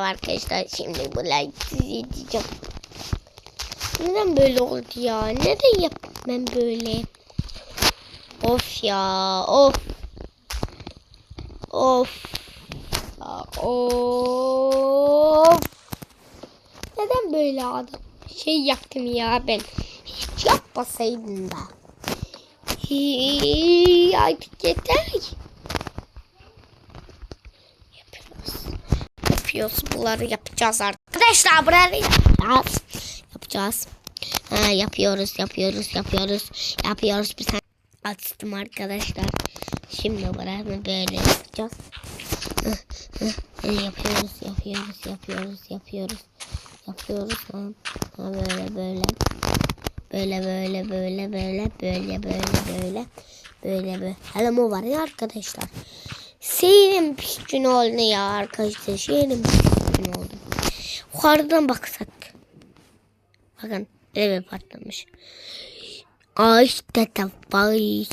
Arkadaşlar şimdi bu like izleyeceğim. Neden böyle oldu ya? Neden yaptım ben böyle? Of ya of. Of. Of. Neden böyle adam? Şey yaptım ya ben. Hiç yapmasaydım da. Artık yeter. Yapıyoruz. Yapıyoruz. Bunları yapacağız arkadaşlar. Bunları yapacağız. Yapacağız. Ha, yapıyoruz, yapıyoruz, yapıyoruz. Yapıyoruz. Bir tane açtım arkadaşlar. Şimdi buranı böyle yapacağız. Yapıyoruz, yapıyoruz, yapıyoruz, yapıyoruz. Yapıyoruz. Ha, ha, böyle böyle. Böyle böyle böyle böyle böyle böyle böyle böyle böyle. Hele mu var ya arkadaşlar. Seyrim pişkin oldu ya arkadaşlar. Seyrim pişkin oldu. Yukarıdan baksak. Bakın eve patlamış. Ay işte vay.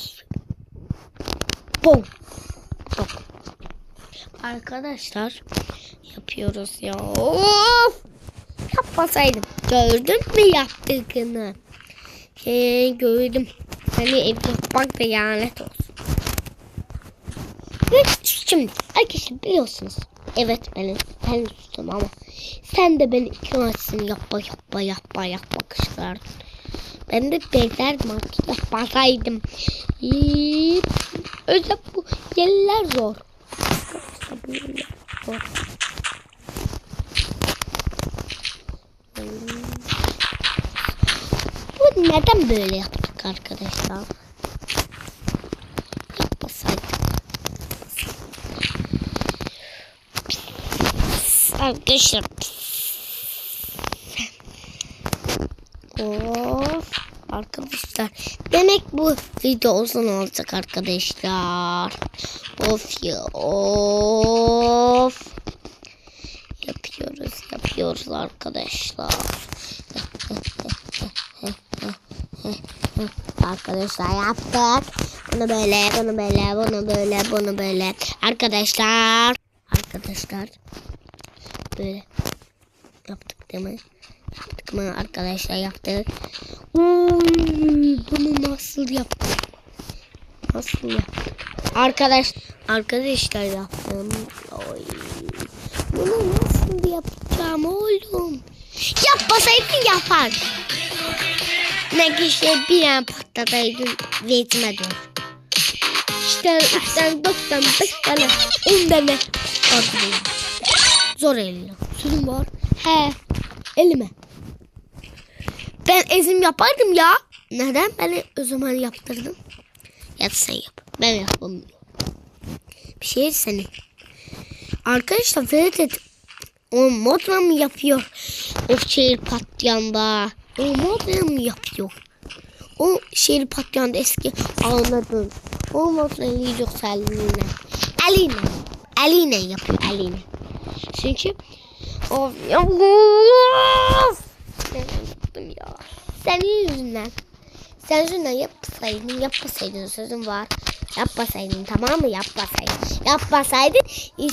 Bom. Bom. Arkadaşlar yapıyoruz ya. Of! Yapmasaydım. Gördün mü yaptığını? Şey gördüm. Seni ev yapmak da lanet olsun. Ve şimdi arkadaşlar biliyorsunuz. Evet benim ben sustum ama sen de beni ikna etsin yapma yapma yapma yapma kışlar. Ben de derlerdim artık yapmasaydım. Özel bu yerler zor. Zor. Neden böyle yaptık arkadaşlar? Arkadaşlar. Of. Arkadaşlar. Demek bu video uzun olacak arkadaşlar. Of ya. Of. Yapıyoruz. Yapıyoruz arkadaşlar. Arkadaşlar yaptık. Bunu böyle, bunu böyle, bunu böyle, bunu böyle. Arkadaşlar. Arkadaşlar. Böyle. Yaptık değil mi? Yaptık mı arkadaşlar yaptık. Uy, bunu nasıl yaptık? Nasıl yaptık? Arkadaş, arkadaşlar yaptım. Oy. Bunu nasıl yapacağım oğlum? Yapmasaydın yapar. Ne kişi bir an patlataydın vezme dur. İşte üçten doksan beş tane on tane patlayın. Zor eline. Sürüm var. He. Elime. Ben ezim yapardım ya. Neden beni o zaman yaptırdın? Ya sen yap. Ben yapamıyorum. Bir şey senin. Arkadaşlar Vedat o modla mı yapıyor? O şehir patleyanda. O modla mı yapıyor? O şehir patleyanda eski anladın. O modla yoksa eline. Eline. Eline yapıyor eline. Çünkü of ya of. Yaptım ya. Senin yüzünden. Sen yüzünden yapmasaydın, yapmasaydın sözüm var. Yapmasaydın tamam mı? Yapmasaydın. Yapmasaydın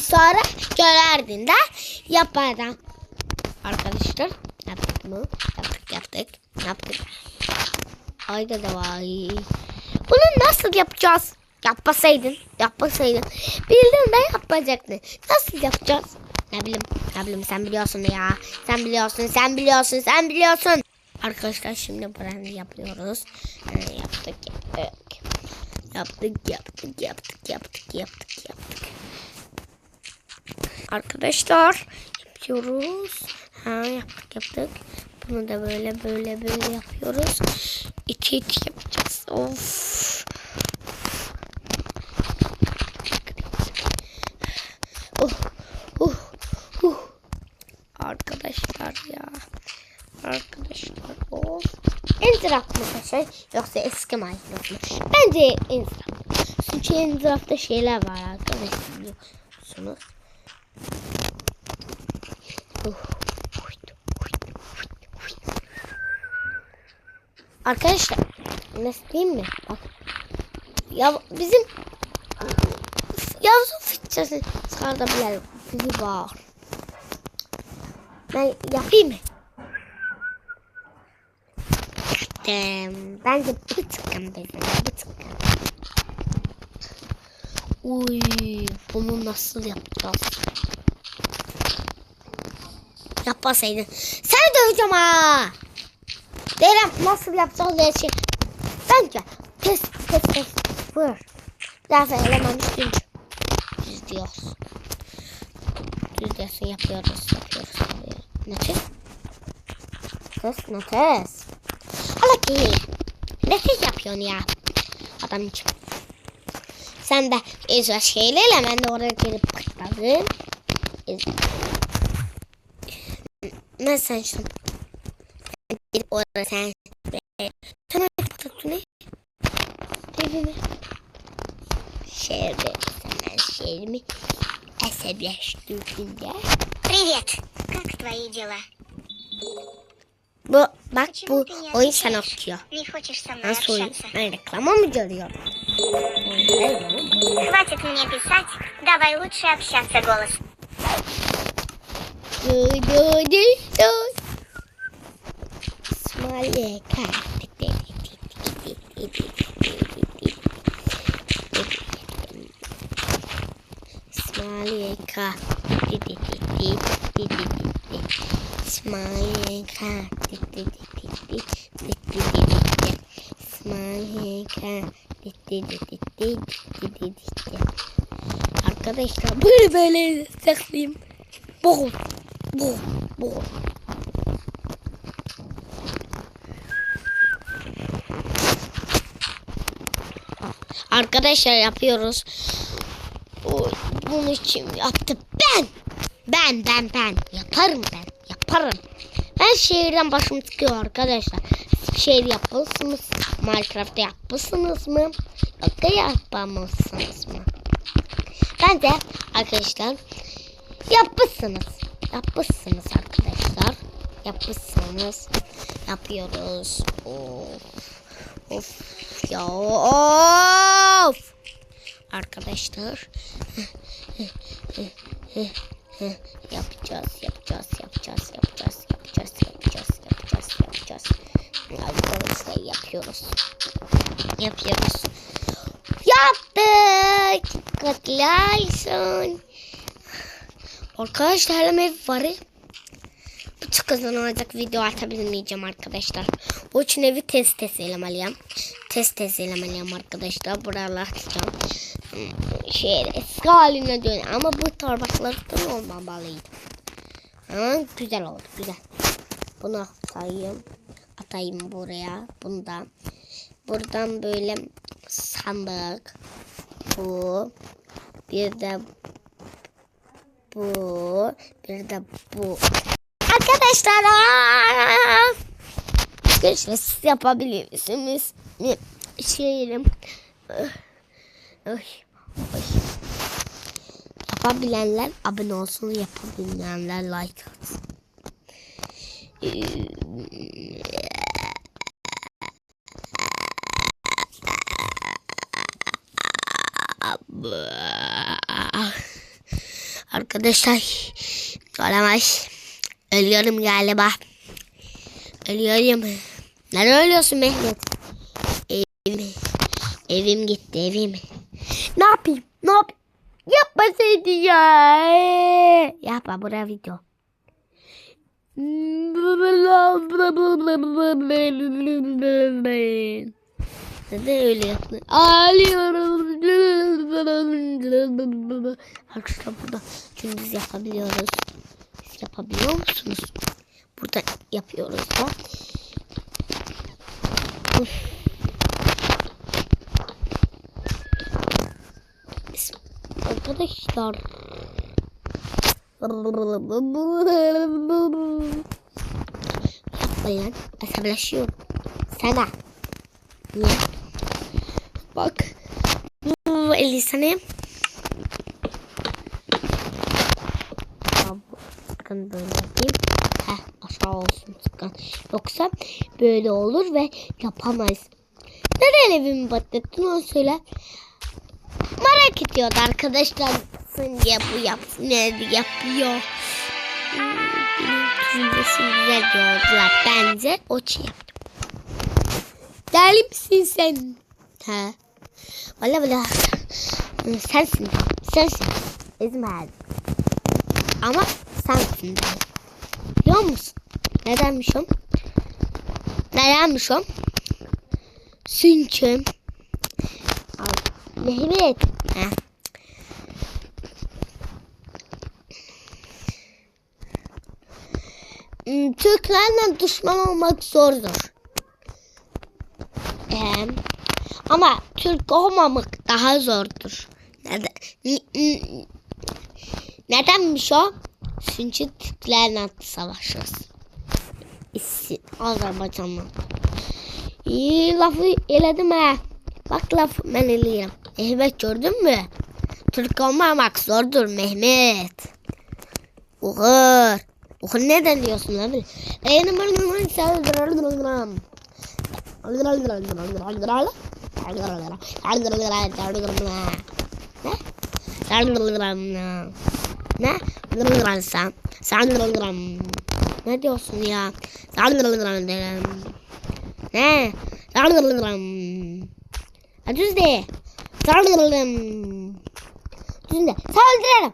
sonra görerdin de yapardın. Arkadaşlar yaptık mı? Yaptık yaptık. Yaptık. Ayda da var. Bunu nasıl yapacağız? Yapmasaydın. Yapmasaydın. Bildin de yapmayacaktın. Nasıl yapacağız? Ne bileyim. Ne bileyim sen biliyorsun ya. Sen biliyorsun. Sen biliyorsun. Sen biliyorsun. Arkadaşlar şimdi brand yapıyoruz. Ee, yaptık yaptık. Yaptık yaptık yaptık yaptık yaptık yaptık. Arkadaşlar yapıyoruz. Ha yaptık yaptık. Bunu da böyle böyle böyle yapıyoruz. İki iki yapacağız. Of. Arkadaşlar ya. Arkadaşlar of. Entrap mı şey yoksa eski Minecraft mı? Bence Entrap. Çünkü Entrap'ta şeyler var arkadaşlar biliyorsunuz. Arkadaşlar ne diyeyim mi? Bak. Ya bizim yazı fitçesi sağda bile biri var. Ben yapayım mı? Yaptım. Bence bir tıkkım bizim. Bir tıkkım. Uy, bunu nasıl yapacağız? Yapmasaydın. Seni döveceğim ha. Derim nasıl yapacağız diye şey. Bence test test test. Buyur. Biraz eleman üstünce. Düz diyoruz. Düz diyorsun yapıyoruz. Yapıyoruz. yapıyoruz. Ne test? Test ne test? Ala ki. Ne test yapıyorsun ya? Adam için. Sen de izle şeylerle ben de oraya gelip kıtladım. İzle. Ben sen şimdi. Gidip orada sen. Sen oraya kıtlattın ne? Evimi. Şehirde sen şehrimi esebleştirdin ya. Привет! Как твои дела? Bu bak Почему bu oyun sana okuyor. Nasıl oyun? Hani reklamı mı görüyor? Хватит мне писать, давай лучше общаться голос. Смолека. Смолека. Arkadaşlar böyle böyle sesliyim. Boğul. Boğul. Boğul. Arkadaşlar yapıyoruz. Bunun için yaptım ben. Ben ben ben. Yaparım ben. Yaparım. Her şehirden başım çıkıyor arkadaşlar. Şehir yapmışsınız. Minecraft'ta yapmışsınız mı? Yoksa yapmamışsınız mı? Ben de arkadaşlar yapmışsınız. Yapmışsınız arkadaşlar. Yapmışsınız. Yapıyoruz. Of. Of ya of. Arkadaşlar. yapacağız, yapacağız, yapacağız, yapacağız, yapacağız, yapacağız, yapacağız. Arkadaşlar yapıyoruz. Yapıyoruz. Yaptık. Olsun. Arkadaşlar hemen var. Bu çok kazanılacak video atabilmeyeceğim arkadaşlar. O için evi test test elemeliyim. Test test elemeliyim arkadaşlar. Buralar atacağım. Hmm, Şey eski haline dön. Ama bu torbaklardan olmamalıydı. Ama güzel oldu güzel. Bunu atayım. Atayım buraya. Bundan. Buradan böyle sandık. Bu. Bir de bu. Bir de bu. Arkadaşlar. aa! Arkadaşlar siz yapabilirsiniz. Ne? Şeyim. Ay. Ay. Yapabilenler abone olsun. Yapabilenler like atsın. Arkadaşlar olamaz. Ölüyorum galiba. Ölüyorum. Nerede ölüyorsun Mehmet? Evim. Evim gitti evim. Ne yapayım? Ne yapayım? Yapmasaydı ya. Yapma bura video. Neden öyle yaptın? Ağlıyorum. Arkadaşlar burada gündüz yapabiliyoruz. Siz yapabiliyor musunuz? Burada yapıyoruz da. Uf. Arkadaşlar. Yapmayın. Asablaşıyorum. Sana. Niye? Bak. Bu 50 sene. Bakın böyle yapayım. Heh aşağı olsun sıkan. Yoksa böyle olur ve yapamayız. Neden evimi patlattın onu söyle. Merak ediyordu arkadaşlar. Sen diye bu yapsın. Ne yapıyor? Hmm, bilmiyorum. cümlesini güzel gördüler. Bence o şey yaptım. Deli misin sen? He. Valla valla. Sensin. Sensin. Hayatım. Ama sensin de. Biliyor musun? Nedenmiş o? Nedenmiş o? Çünkü. Mehmet. Heh. Türklerle düşman olmak zordur. Ee, ama Türk olmamak daha zordur. Neden? Nedenmiş o? Çünkü Türklerle savaşırız. Azerbaycan'la. İyi lafı eledim ha. Bak laf ben eleyim. Mehmet gördün mü? Türk olmamak zordur Mehmet. Uğur. Uğur neden diyorsun abi? Benim. Ne diyorsun ya? Saldırırım. Ne? Saldırırım. Ha, Düz de. Saldırırım. Düz de. Saldırırım.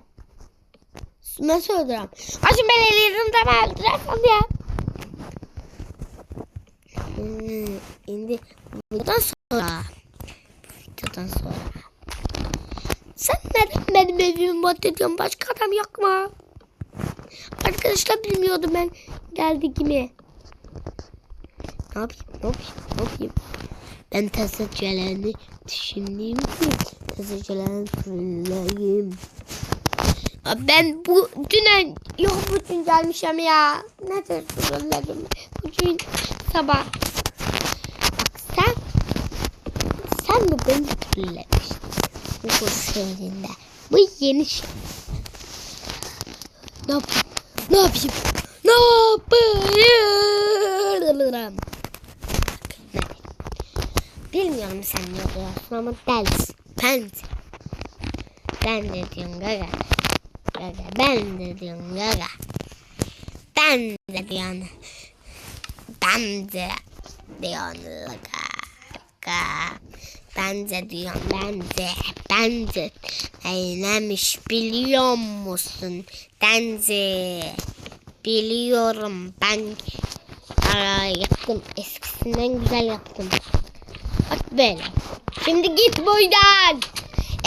Nasıl öldürürüm? Açın ben ellerim tamam öldürürüm ya. Hmm, indi buradan sonra. Videodan sonra. Sen neden benim evimi bot ediyorsun? Başka adam yok mu? Arkadaşlar bilmiyordum ben geldiğimi. Ne yapayım? Ne yapayım? Ne yapayım? Ben tasarıcılarını düşündüğüm için tasarıcılarını fırlayayım. Ya Ben bu düne yok bugün gelmişim ya. Nedir fırladım? Bugün sabah. Bak sen sen mi fırlamışsın? Bu şehrinde. Bu yeni şey. Ne yapayım? Ne yapayım? Ne yapayım? Bilmiyorum sen ne diyorsun ama delisin. Ben ben de diyorum gaga. Gaga. Ben de diyorum gaga. Ben de diyorum. Ben de diyorum gaga. Gaga. Ben de diyorum ben de. Ben de. Neylemiş biliyor musun? Ben de. Biliyorum ben. Aa, yaptım. Eskisinden güzel yaptım. Bak böyle. Şimdi git buradan.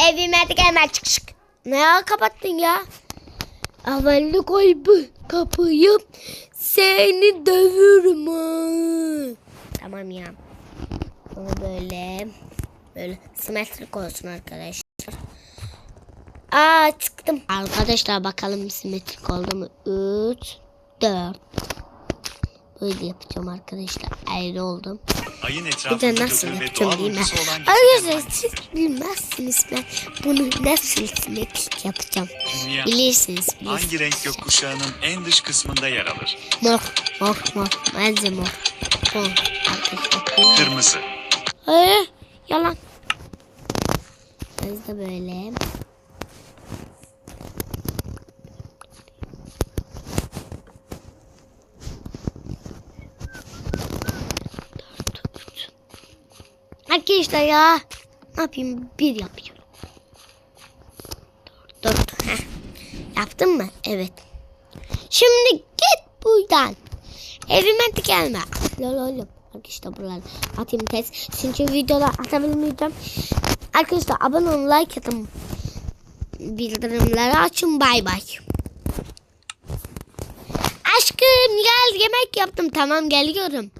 Evime de gelme çık çık. Ne kapattın ya? Havalli koy kapıyı. Seni dövürüm. Tamam ya. Bunu böyle böyle simetrik olsun arkadaşlar. Aa çıktım. Arkadaşlar bakalım simetrik oldu mu? 3 4 Böyle yapacağım arkadaşlar. Ayrı oldum. Ayın Bir de nasıl yapacağım olan Arkadaşlar siz bilmezsiniz ben bunu nasıl simetrik yapacağım. Dünya Bilirsiniz bilirsiniz. hangi renk gökkuşağının en dış kısmında yer alır? Mor mor mor. Bence mor. Mor arkadaşlar. Kırmızı. Ee, yalan. Biz de böyle. Arkadaşlar ya. Ne yapayım? Bir yapıyorum. Dört. Dört. Heh. Yaptın mı? Evet. Şimdi git buradan. Evime gelme. Lol oğlum. Arkadaşlar buralar atayım test. Çünkü videolar atabilmeyeceğim. Arkadaşlar abone olun like atın. Bildirimleri açın bay bay. Aşkım gel yemek yaptım tamam geliyorum.